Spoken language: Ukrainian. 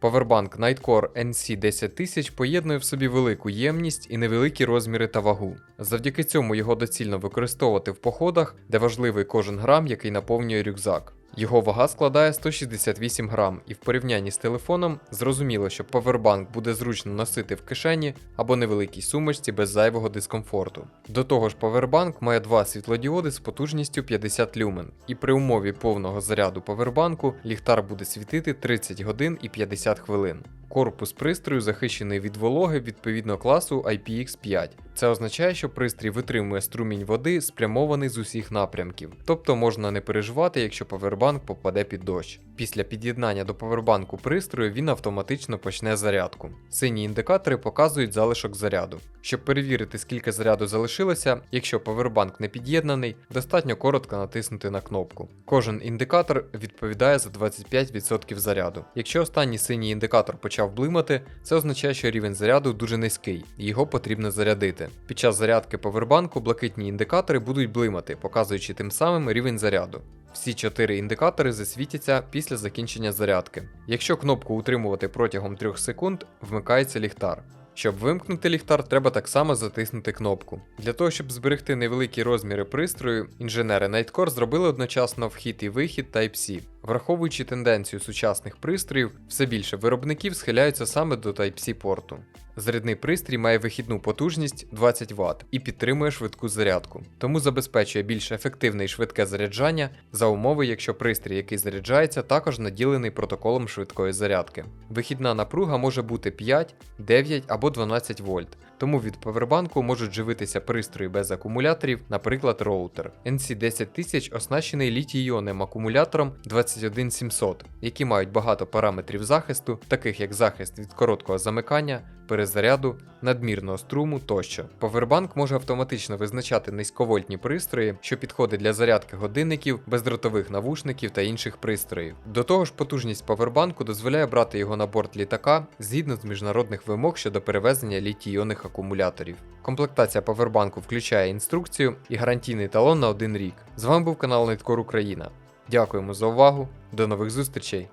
Powerbank Nightcore NC10000 поєднує в собі велику ємність і невеликі розміри та вагу. Завдяки цьому його доцільно використовувати в походах, де важливий кожен грам, який наповнює рюкзак. Його вага складає 168 грам, і в порівнянні з телефоном зрозуміло, що повербанк буде зручно носити в кишені або невеликій сумочці без зайвого дискомфорту. До того ж, повербанк має два світлодіоди з потужністю 50 люмен, і при умові повного заряду повербанку ліхтар буде світити 30 годин і 50 хвилин. Корпус пристрою захищений від вологи відповідно класу IPX5. Це означає, що пристрій витримує струмінь води, спрямований з усіх напрямків, тобто можна не переживати, якщо повербанк попаде під дощ. Після під'єднання до повербанку пристрою він автоматично почне зарядку. Сині індикатори показують залишок заряду. Щоб перевірити, скільки заряду залишилося, якщо повербанк не під'єднаний, достатньо коротко натиснути на кнопку. Кожен індикатор відповідає за 25% заряду. Якщо останній синій індикатор почав блимати, це означає, що рівень заряду дуже низький, і його потрібно зарядити. Під час зарядки повербанку блакитні індикатори будуть блимати, показуючи тим самим рівень заряду. Всі чотири індикатори засвітяться після закінчення зарядки. Якщо кнопку утримувати протягом 3 секунд, вмикається ліхтар. Щоб вимкнути ліхтар, треба так само затиснути кнопку. Для того, щоб зберегти невеликі розміри пристрою, інженери Nightcore зробили одночасно вхід і вихід Type-C. Враховуючи тенденцію сучасних пристроїв, все більше виробників схиляються саме до Type-C порту. Зарядний пристрій має вихідну потужність 20 Вт і підтримує швидку зарядку, тому забезпечує більш ефективне і швидке заряджання за умови, якщо пристрій, який заряджається, також наділений протоколом швидкої зарядки. Вихідна напруга може бути 5, 9 або 12 вольт. Тому від повербанку можуть живитися пристрої без акумуляторів, наприклад, роутер. NC10000 оснащений літій-іонним акумулятором 21700, які мають багато параметрів захисту, таких як захист від короткого замикання, перезаряду, надмірного струму тощо. Повербанк може автоматично визначати низьковольтні пристрої, що підходить для зарядки годинників, бездротових навушників та інших пристроїв. До того ж, потужність повербанку дозволяє брати його на борт літака згідно з міжнародних вимог щодо перевезення літій-іонних акумуляторів. Комплектація повербанку включає інструкцію і гарантійний талон на один рік. З вами був канал Ниткор Україна. Дякуємо за увагу, до нових зустрічей!